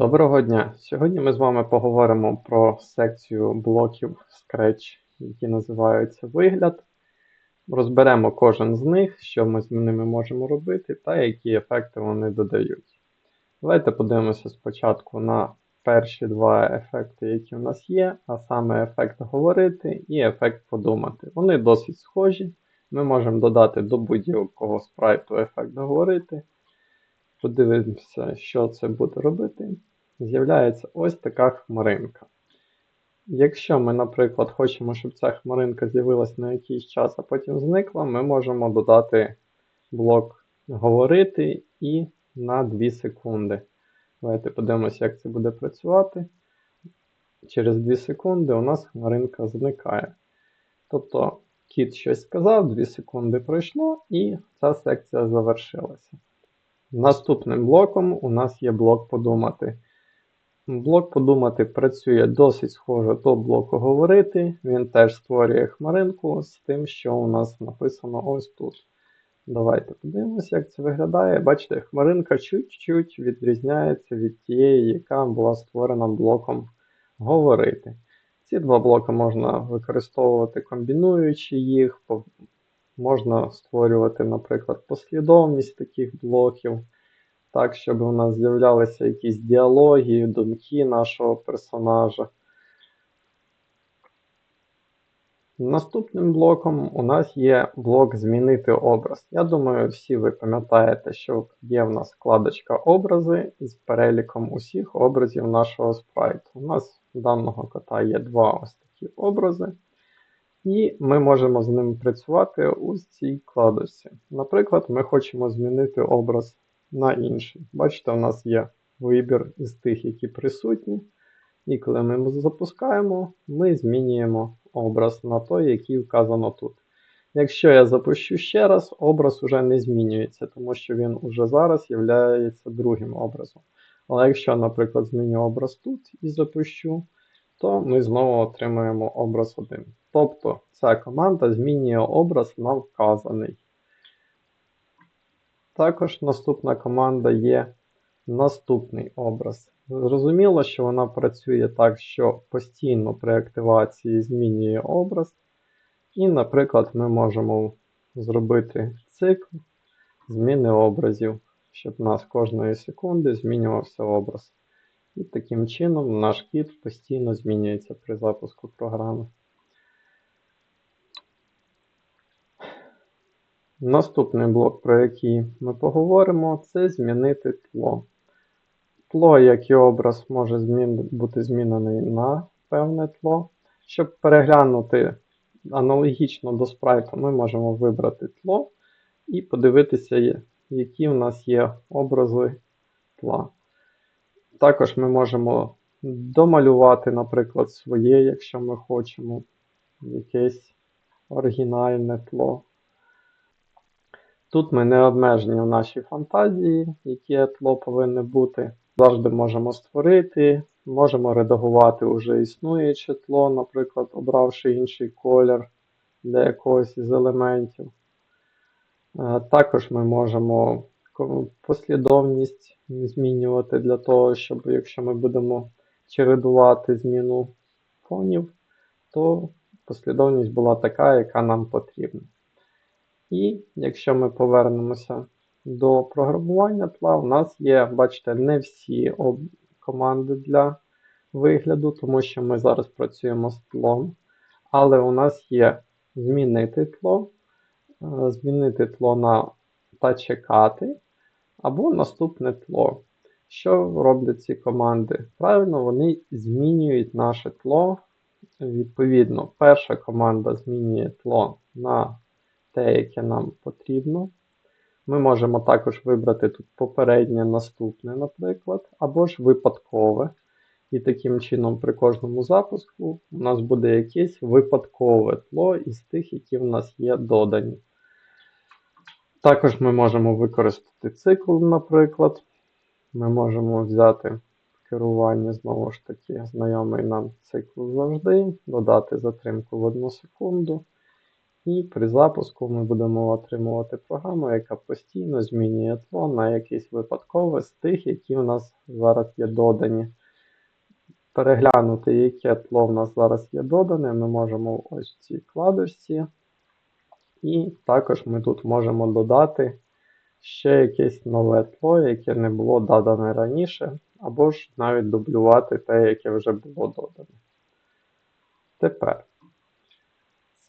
Доброго дня! Сьогодні ми з вами поговоримо про секцію блоків Scratch, які називаються вигляд. Розберемо кожен з них, що ми з ними можемо робити та які ефекти вони додають. Давайте подивимося спочатку на перші два ефекти, які в нас є, а саме ефект говорити і ефект подумати. Вони досить схожі. Ми можемо додати до будь-якого спрайту ефект говорити. Подивимося, що це буде робити. З'являється ось така хмаринка. Якщо ми, наприклад, хочемо, щоб ця хмаринка з'явилася на якийсь час, а потім зникла, ми можемо додати блок говорити і на 2 секунди. Давайте подивимося, як це буде працювати. Через 2 секунди у нас хмаринка зникає. Тобто кіт щось сказав, 2 секунди пройшло, і ця секція завершилася. Наступним блоком у нас є блок подумати. Блок подумати працює досить схоже до блоку говорити. Він теж створює хмаринку з тим, що у нас написано ось тут. Давайте подивимося, як це виглядає. Бачите, хмаринка чуть-чуть відрізняється від тієї, яка була створена блоком говорити. Ці два блоки можна використовувати, комбінуючи їх, можна створювати, наприклад, послідовність таких блоків, так, щоб у нас з'являлися якісь діалоги, думки нашого персонажа. Наступним блоком у нас є блок Змінити образ. Я думаю, всі ви пам'ятаєте, що є в нас вкладочка Образи із переліком усіх образів нашого спрайту. У нас у даного кота є два ось такі образи. І ми можемо з ним працювати у цій вкладочці. Наприклад, ми хочемо змінити образ на інший. Бачите, у нас є вибір із тих, які присутні. І коли ми його запускаємо, ми змінюємо образ на той, який вказано тут. Якщо я запущу ще раз, образ вже не змінюється, тому що він уже зараз є другим образом. Але якщо, наприклад, зміню образ тут і запущу, то ми знову отримаємо образ 1. Тобто ця команда змінює образ на вказаний. Також наступна команда є наступний образ. Зрозуміло, що вона працює так, що постійно при активації змінює образ. І, наприклад, ми можемо зробити цикл зміни образів, щоб у нас кожної секунди змінювався образ. І таким чином наш кіт постійно змінюється при запуску програми. Наступний блок, про який ми поговоримо, це змінити тло. Тло, як і образ, може змін... бути змінений на певне тло. Щоб переглянути аналогічно до спрайту, ми можемо вибрати тло і подивитися, які в нас є образи тла. Також ми можемо домалювати, наприклад, своє, якщо ми хочемо, якесь оригінальне тло. Тут ми не обмежені в нашій фантазії, яке тло повинне бути. Завжди можемо створити, можемо редагувати вже існуюче тло, наприклад, обравши інший колір для якогось із елементів. Е, також ми можемо послідовність змінювати для того, щоб якщо ми будемо чередувати зміну фонів, то послідовність була така, яка нам потрібна. І якщо ми повернемося до програмування тла, у нас є, бачите, не всі команди для вигляду, тому що ми зараз працюємо з тлом. Але у нас є змінити тло, е, змінити тло на та чекати, або наступне тло. Що роблять ці команди? Правильно, вони змінюють наше тло. Відповідно, перша команда змінює тло на те, яке нам потрібно. Ми можемо також вибрати тут попереднє наступне, наприклад, або ж випадкове. І таким чином, при кожному запуску у нас буде якесь випадкове тло із тих, які в нас є додані. Також ми можемо використати цикл, наприклад. Ми можемо взяти керування, знову ж таки, знайомий нам цикл завжди, додати затримку в 1 секунду. І при запуску ми будемо отримувати програму, яка постійно змінює тло на якесь випадкове з тих, які в нас зараз є додані. Переглянути, яке тло в нас зараз є додане, ми можемо ось в цій вкладочці. І також ми тут можемо додати ще якесь нове тло, яке не було додане раніше, або ж навіть дублювати те, яке вже було додане. Тепер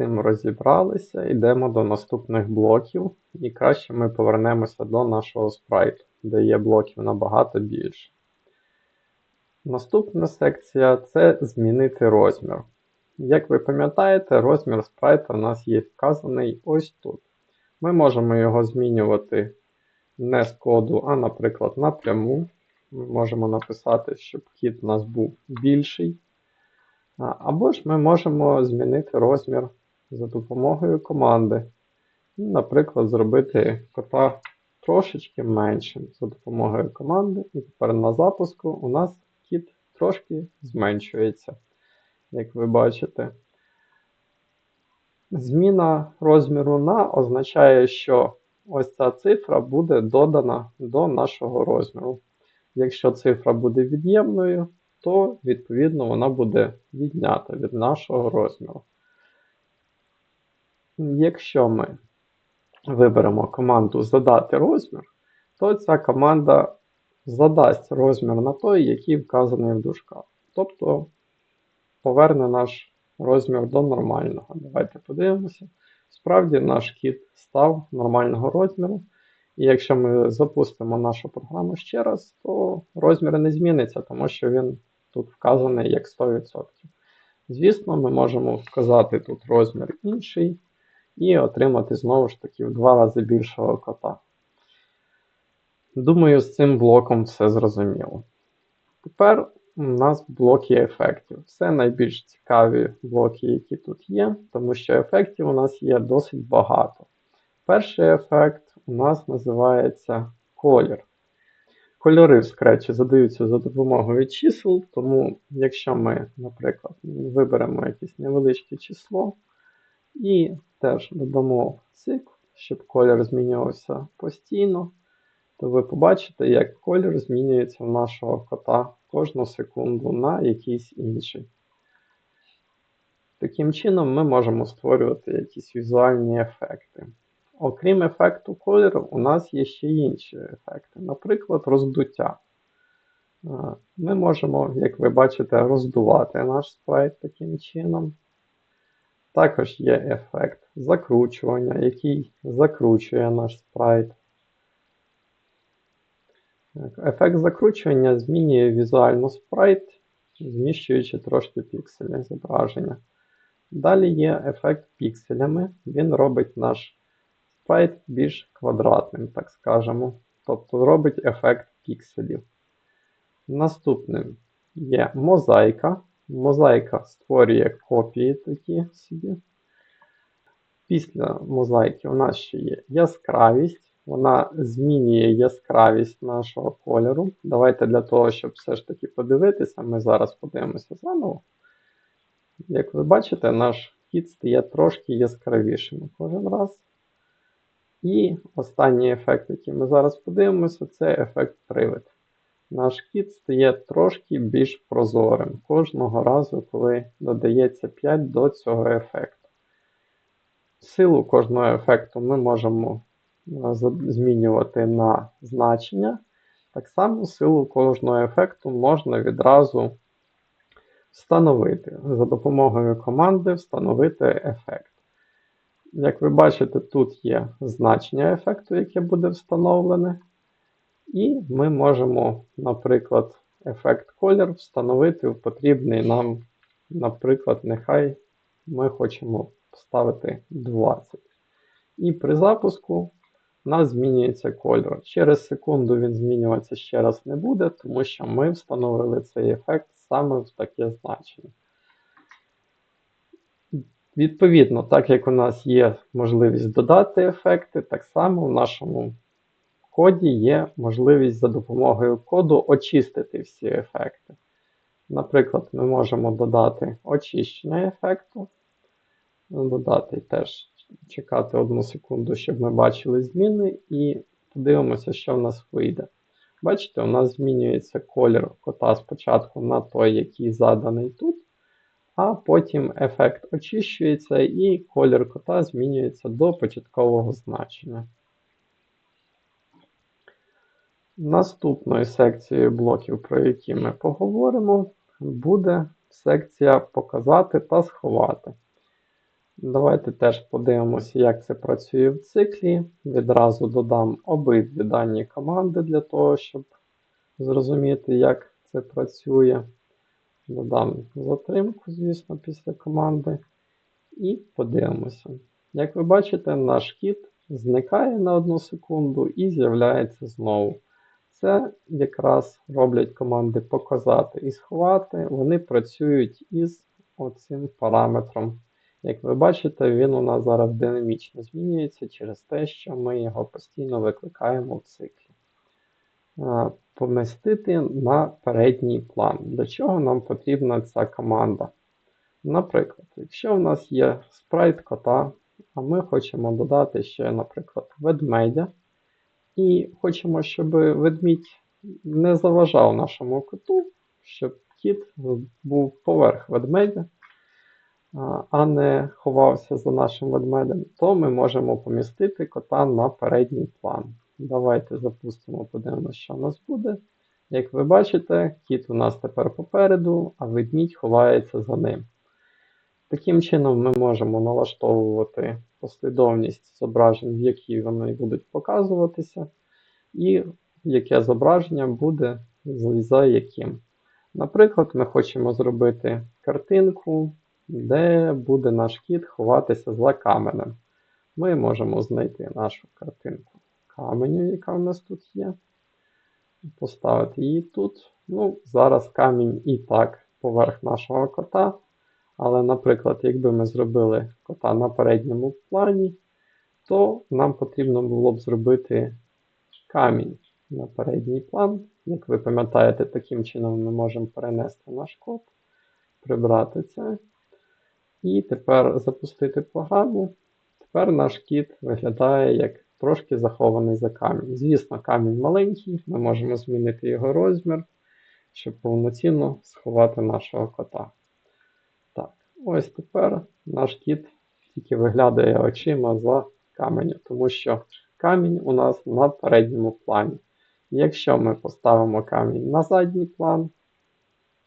цим розібралися, йдемо до наступних блоків, і краще ми повернемося до нашого спрайту, де є блоків набагато більше. Наступна секція це змінити розмір. Як ви пам'ятаєте, розмір спрайта у нас є вказаний ось тут. Ми можемо його змінювати не з коду, а, наприклад, напряму. Ми можемо написати, щоб кіт у нас був більший. Або ж ми можемо змінити розмір за допомогою команди. Наприклад, зробити кота трошечки меншим за допомогою команди. І тепер на запуску у нас кіт трошки зменшується, як ви бачите. Зміна розміру на означає, що ось ця цифра буде додана до нашого розміру. Якщо цифра буде від'ємною, то відповідно вона буде віднята від нашого розміру. Якщо ми виберемо команду Задати розмір, то ця команда задасть розмір на той, який вказаний в дужках. Тобто поверне наш розмір до нормального. Давайте подивимося. Справді, наш кіт став нормального розміру. І якщо ми запустимо нашу програму ще раз, то розмір не зміниться, тому що він тут вказаний як 100%. Звісно, ми можемо вказати тут розмір інший і отримати знову ж таки в два рази більшого кота. Думаю, з цим блоком все зрозуміло. Тепер у нас блоки ефектів. Це найбільш цікаві блоки, які тут є, тому що ефектів у нас є досить багато. Перший ефект у нас називається колір. Кольори в скретчі задаються за допомогою чисел, тому якщо ми, наприклад, виберемо якесь невеличке число і теж додамо цикл, щоб колір змінювався постійно, то ви побачите, як колір змінюється в нашого кота кожну секунду на якийсь інший. Таким чином, ми можемо створювати якісь візуальні ефекти. Окрім ефекту кольору, у нас є ще інші ефекти, наприклад, роздуття. Ми можемо, як ви бачите, роздувати наш спрайт таким чином. Також є ефект закручування, який закручує наш спрайт. Ефект закручування змінює візуально спрайт, зміщуючи трошки пікселі зображення. Далі є ефект пікселями. Він робить наш спрайт більш квадратним, так скажемо. Тобто робить ефект пікселів. Наступним є мозаїка. Мозаїка створює копії такі собі. Після мозаїки у нас ще є яскравість. Вона змінює яскравість нашого кольору. Давайте для того, щоб все ж таки подивитися, ми зараз подивимося заново. Як ви бачите, наш кіт стає трошки яскравішим кожен раз. І останній ефект, який ми зараз подивимося, це ефект привид. Наш кіт стає трошки більш прозорим кожного разу, коли додається 5 до цього ефекту. Силу кожного ефекту ми можемо змінювати на значення. Так само силу кожного ефекту можна відразу встановити. За допомогою команди встановити ефект. Як ви бачите, тут є значення ефекту, яке буде встановлене. І ми можемо, наприклад, ефект колір встановити в потрібний нам, наприклад, нехай ми хочемо вставити 20. І при запуску у нас змінюється кольор. Через секунду він змінюватися ще раз не буде, тому що ми встановили цей ефект саме в таке значення. Відповідно, так як у нас є можливість додати ефекти, так само в нашому коді є можливість за допомогою коду очистити всі ефекти. Наприклад, ми можемо додати очищення ефекту, додати теж чекати одну секунду, щоб ми бачили зміни, і подивимося, що в нас вийде. Бачите, у нас змінюється колір кота спочатку на той, який заданий тут, а потім ефект очищується і колір кота змінюється до початкового значення. Наступною секцією блоків, про які ми поговоримо, буде секція Показати та сховати. Давайте теж подивимося, як це працює в циклі. Відразу додам обидві дані команди для того, щоб зрозуміти, як це працює. Додам затримку, звісно, після команди. І подивимося. Як ви бачите, наш кіт зникає на одну секунду і з'являється знову. Це якраз роблять команди показати і сховати. Вони працюють із оцим параметром. Як ви бачите, він у нас зараз динамічно змінюється через те, що ми його постійно викликаємо в циклі. Помістити на передній план. Для чого нам потрібна ця команда? Наприклад, якщо в нас є спрайт кота, а ми хочемо додати ще, наприклад, ведмедя, і хочемо, щоб ведмідь не заважав нашому коту, щоб кіт був поверх ведмедя, а не ховався за нашим ведмедем, то ми можемо помістити кота на передній план. Давайте запустимо, подивимося, що у нас буде. Як ви бачите, кіт у нас тепер попереду, а ведмідь ховається за ним. Таким чином, ми можемо налаштовувати послідовність зображень, в якій вони будуть показуватися, і яке зображення буде за яким. Наприклад, ми хочемо зробити картинку, де буде наш кіт ховатися за каменем. Ми можемо знайти нашу картинку каменю, яка в нас тут є. Поставити її тут. Ну, Зараз камінь і так поверх нашого кота. Але, наприклад, якби ми зробили кота на передньому плані, то нам потрібно було б зробити камінь на передній план. Як ви пам'ятаєте, таким чином ми можемо перенести наш код, прибрати це. І тепер запустити програму. Тепер наш кіт виглядає як трошки захований за камінь. Звісно, камінь маленький, ми можемо змінити його розмір, щоб повноцінно сховати нашого кота. Ось тепер наш кіт тільки виглядає очима за каменю, тому що камінь у нас на передньому плані. Якщо ми поставимо камінь на задній план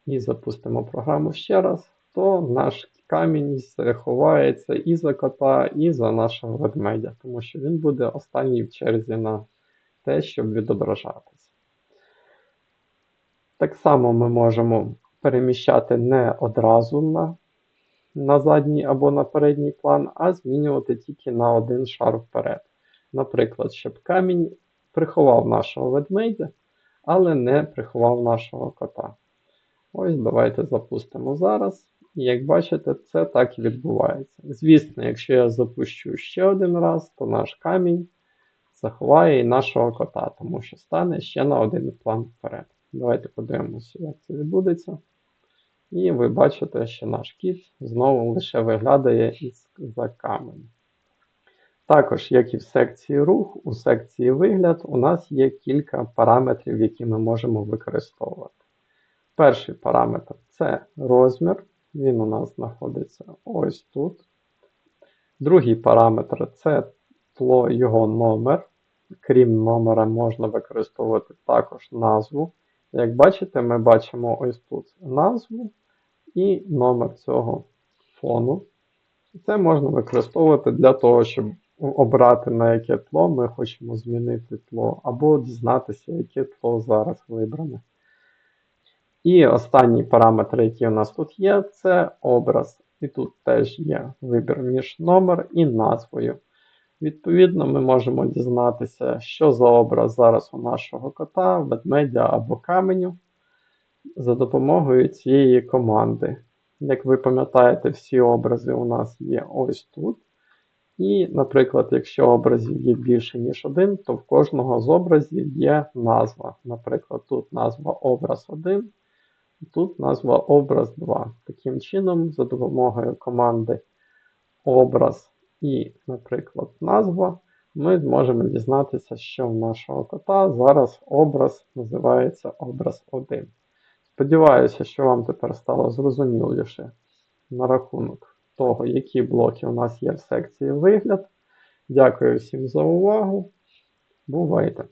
і запустимо програму ще раз, то наш камінь ховається і за кота, і за нашого ведмедя, тому що він буде останній в черзі на те, щоб відображатися. Так само ми можемо переміщати не одразу на на задній або на передній план, а змінювати тільки на один шар вперед. Наприклад, щоб камінь приховав нашого ведмедя, але не приховав нашого кота. Ось давайте запустимо зараз. І як бачите, це так і відбувається. Звісно, якщо я запущу ще один раз, то наш камінь заховає і нашого кота, тому що стане ще на один план вперед. Давайте подивимося, як це відбудеться. І ви бачите, що наш кіт знову лише виглядає із-за каменю. Також, як і в секції рух, у секції вигляд, у нас є кілька параметрів, які ми можемо використовувати. Перший параметр це розмір. Він у нас знаходиться ось тут. Другий параметр це тло його номер. Крім номера, можна використовувати також назву. Як бачите, ми бачимо ось тут назву і номер цього фону. Це можна використовувати для того, щоб обрати, на яке тло ми хочемо змінити тло, або дізнатися, яке тло зараз вибране. І останній параметр, який у нас тут є, це образ. І тут теж є вибір між номер і назвою. Відповідно, ми можемо дізнатися, що за образ зараз у нашого кота, ведмедя або каменю за допомогою цієї команди. Як ви пам'ятаєте, всі образи у нас є ось тут. І, наприклад, якщо образів є більше, ніж один, то в кожного з образів є назва. Наприклад, тут назва образ 1. Тут назва образ 2. Таким чином, за допомогою команди образ і, наприклад, назва, ми зможемо дізнатися, що в нашого кота зараз образ називається образ 1. Сподіваюся, що вам тепер стало зрозуміліше на рахунок того, які блоки у нас є в секції вигляд. Дякую всім за увагу. Бувайте!